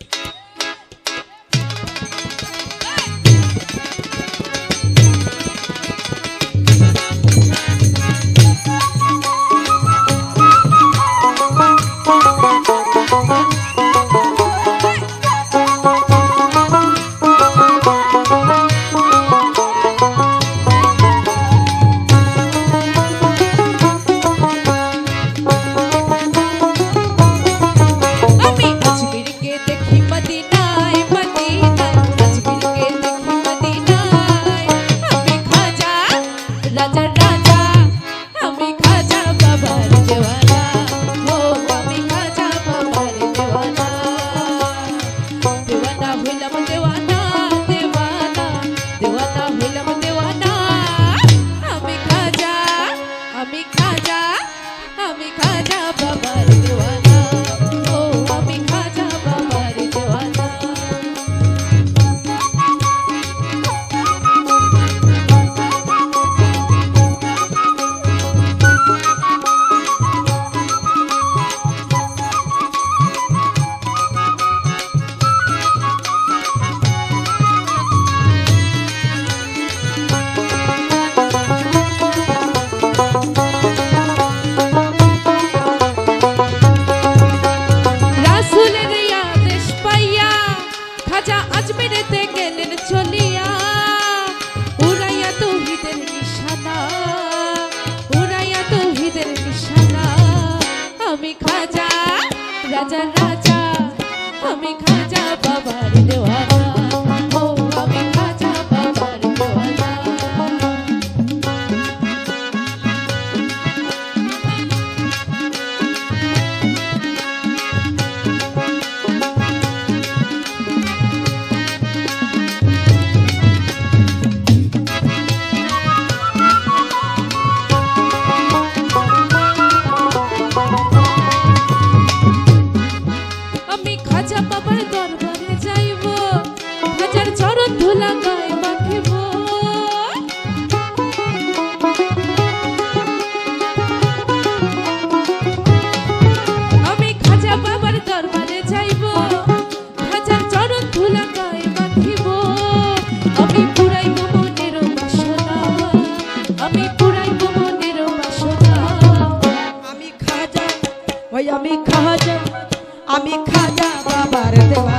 Yeah. রাজা রাজা আমি খাজা বাবার দেওয়ানা আমি খাজা ওই আমি খাজা আমি খাজা বাবার দেওয়া